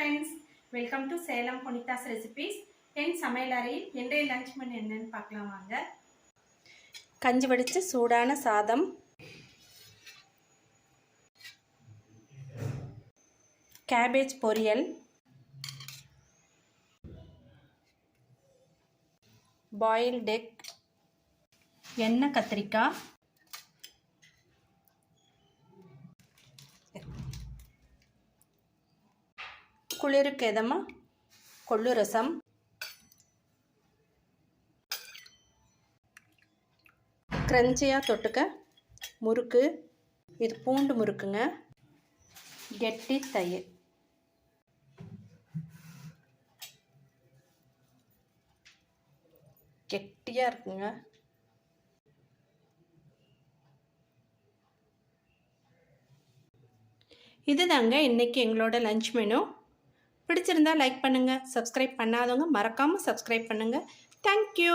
Friends welcome to Salem Punitha's recipes என் சமையலறையில் இன்றைய lunch menu என்னன்னு பார்க்கலாம் வாங்க. கஞ்சி வடித்து சூடான சாதம். கேபேஜ் பொரியல். பாயில் எக் எண்ணெய் கத்திரிக்காய். குளிருக்கு எதமாக கொள்ளு ரசம். க்ரன்ச்சியாக தொட்டுக்க. முறுக்கு. இது பூண்டு முறுக்குங்க. கெட்டி தயிர். கெட்டியாக இருக்குங்க. இதுதாங்க இன்றைக்கி எங்களோட லஞ்ச் மெனு. பிடிச்சிருந்தா லைக் பண்ணுங்கள் சப்ஸ்கிரைப் பண்ணாதவங்க மறக்காமல் சப்ஸ்கிரைப் பண்ணுங்கள் தேங்க்யூ